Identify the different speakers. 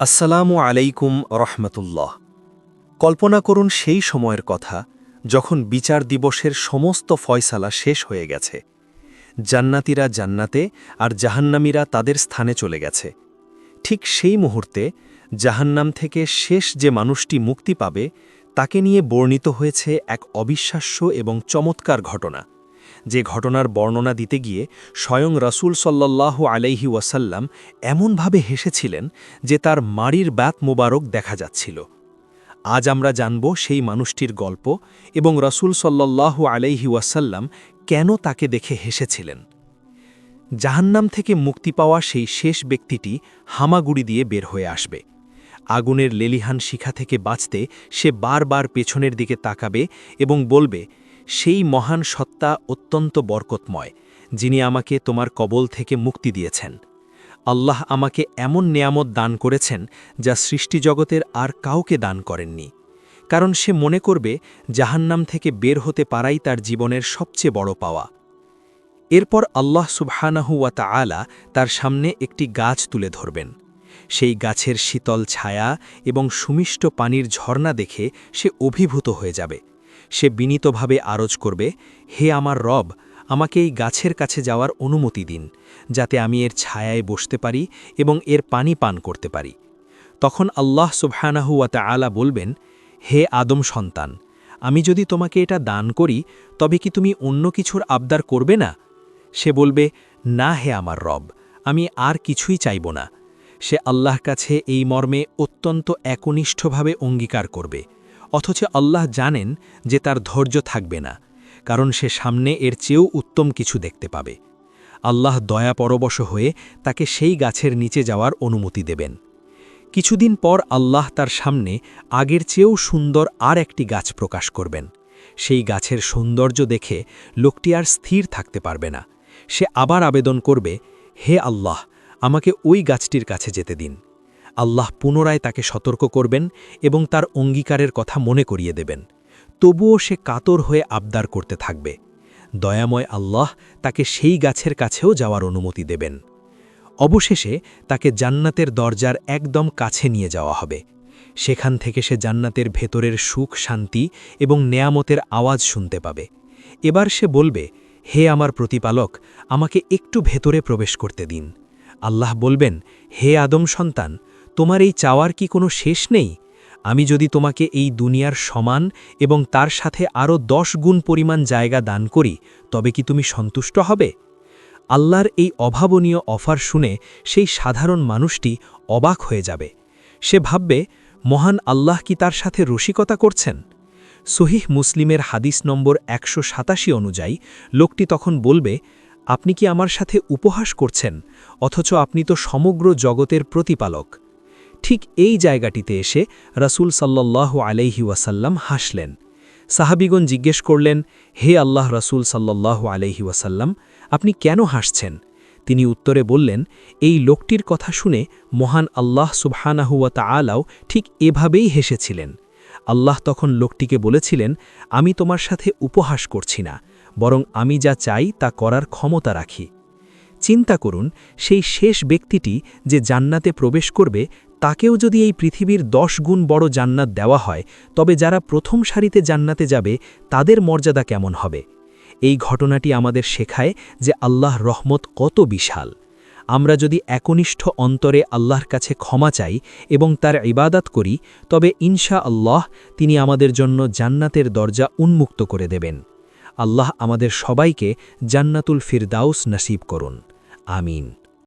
Speaker 1: আসসালামু আলাইকুম রহমতুল্লাহ। কল্পনা করুন সেই সময়ের কথা, যখন বিচার দিবসের সমস্ত ফয়সালা শেষ হয়ে গেছে। জান্নাতিরা জান্নাতে আর জাহান্নামীরা তাদের স্থানে চলে গেছে। ঠিক সেই মুহূর্তে জাহান্নাম থেকে শেষ যে মানুষটি মুক্তি পাবে, তাকে নিয়ে বর্ণিত হয়েছে এক অবিশ্বাস্য এবং চমৎকার ঘটনা। যে ঘটনার বর্ণনা দিতে গিয়ে স্বয়ং রাসূল সাল্লাল্লাহু আলাইহি ওয়াসাল্লাম এমনভাবে হেসেছিলেন যে তার মাড়ির ব্যাত মোবারক দেখা যাচ্ছিল। আজ আমরা জানব সেই মানুষটির গল্প এবং রসুল সাল্লাল্লাহু আলাইহি ওয়াসাল্লাম কেন তাকে দেখে হেসেছিলেন। জাহান্নাম থেকে মুক্তি পাওয়া সেই শেষ ব্যক্তিটি হামাগুড়ি দিয়ে বের হয়ে আসবে। আগুনের লেলিহান শিখা থেকে বাঁচতে সে বারবার পেছনের দিকে তাকাবে এবং বলবে সেই মহান সত্তা অত্যন্ত বরকতময়, যিনি আমাকে তোমার কবল থেকে মুক্তি দিয়েছেন। আল্লাহ আমাকে এমন নেয়ামত দান করেছেন, যা সৃষ্টিজগতের আর কাউকে দান করেননি। কারণ সে মনে করবে, জাহান্নাম থেকে বের হতে পারাই তার জীবনের সবচেয়ে বড় পাওয়া। এরপর আল্লাহ সুবহানাহু ওয়া তার সামনে একটি গাছ তুলে ধরবেন। সেই গাছের শীতল ছায়া এবং সুমিষ্ট পানির ঝর্ণা দেখে সে অভিভূত হয়ে যাবে। সে বিনীতভাবে আরজ করবে, হে আমার রব, আমাকে এই গাছের কাছে যাওয়ার অনুমতি দিন, যাতে আমি এর ছায়ায় বসতে পারি এবং এর পানি পান করতে পারি। তখন আল্লাহ সুবহানাহুয়া আলা বলবেন, হে আদম সন্তান, আমি যদি তোমাকে এটা দান করি, তবে কি তুমি অন্য কিছুর আবদার করবে না? সে বলবে, না হে আমার রব, আমি আর কিছুই চাইব না। সে আল্লাহর কাছে এই মর্মে অত্যন্ত একনিষ্ঠভাবে অঙ্গীকার করবে। অথচ আল্লাহ জানেন যে তার ধৈর্য থাকবে না, কারণ সে সামনে এর চেয়েও উত্তম কিছু দেখতে পাবে। আল্লাহ দয়া পরবশ হয়ে তাকে সেই গাছের নিচে যাওয়ার অনুমতি দেবেন। কিছুদিন পর আল্লাহ তার সামনে আগের চেয়েও সুন্দর আর একটি গাছ প্রকাশ করবেন। সেই গাছের সৌন্দর্য দেখে লোকটি আর স্থির থাকতে পারবে না। সে আবার আবেদন করবে, হে আল্লাহ, আমাকে ওই গাছটির কাছে যেতে দিন। আল্লাহ পুনরায় তাকে সতর্ক করবেন এবং তার অঙ্গীকারের কথা মনে করিয়ে দেবেন। তবুও সে কাতর হয়ে আবদার করতে থাকবে। দয়াময় আল্লাহ তাকে সেই গাছের কাছেও যাওয়ার অনুমতি দেবেন। অবশেষে তাকে জান্নাতের দরজার একদম কাছে নিয়ে যাওয়া হবে। সেখান থেকে সে জান্নাতের ভেতরের সুখ, শান্তি এবং নেয়ামতের আওয়াজ শুনতে পাবে। এবার সে বলবে, হে আমার প্রতিপালক, আমাকে একটু ভেতরে প্রবেশ করতে দিন। আল্লাহ বলবেন, হে আদম সন্তান তোমার এই চাওয়ার কি কোনো শেষ নেই? আমি যদি তোমাকে এই দুনিয়ার সমান এবং তার সাথে আরও দশ গুণ পরিমাণ জায়গা দান করি, তবে কি তুমি সন্তুষ্ট হবে? আল্লাহর এই অভাবনীয় অফার শুনে সেই সাধারণ মানুষটি অবাক হয়ে যাবে। সে ভাববে, মহান আল্লাহ কি তার সাথে রসিকতা করছেন? সহিহ মুসলিমের হাদিস নম্বর একশো সাতাশি অনুযায়ী লোকটি তখন বলবে, আপনি কি আমার সাথে উপহাস করছেন? অথচ আপনি তো সমগ্র জগতের প্রতিপালক। ঠিক এই জায়গাটিতে এসে রাসুল সাল্লাহ আলাইহি ওয়াসাল্লাম হাসলেন। সাহাবিগণ জিজ্ঞেস করলেন, হে আল্লাহ রাসুল সাল্লাহ আলাইহি ওয়াসাল্লাম, আপনি কেন হাসছেন? তিনি উত্তরে বললেন, এই লোকটির কথা শুনে মহান আল্লাহ সুবহানাহুয়া আলাও ঠিক এভাবেই হেসেছিলেন। আল্লাহ তখন লোকটিকে বলেছিলেন, আমি তোমার সাথে উপহাস করছি না, বরং আমি যা চাই তা করার ক্ষমতা রাখি। চিন্তা করুন, সেই শেষ ব্যক্তিটি যে জান্নাতে প্রবেশ করবে তাকেও যদি এই পৃথিবীর দশ গুণ বড় জান্নাত দেওয়া হয়, তবে যারা প্রথম সারিতে জান্নাতে যাবে, তাদের মর্যাদা কেমন হবে? এই ঘটনাটি আমাদের শেখায় যে আল্লাহ রহমত কত বিশাল। আমরা যদি একনিষ্ঠ অন্তরে আল্লাহর কাছে ক্ষমা চাই এবং তার ইবাদাত করি, তবে ইনশা আল্লাহ তিনি আমাদের জন্য জান্নাতের দরজা উন্মুক্ত করে দেবেন। আল্লাহ আমাদের সবাইকে জান্নাতুল ফিরদাউস নসিব করুন। আমিন।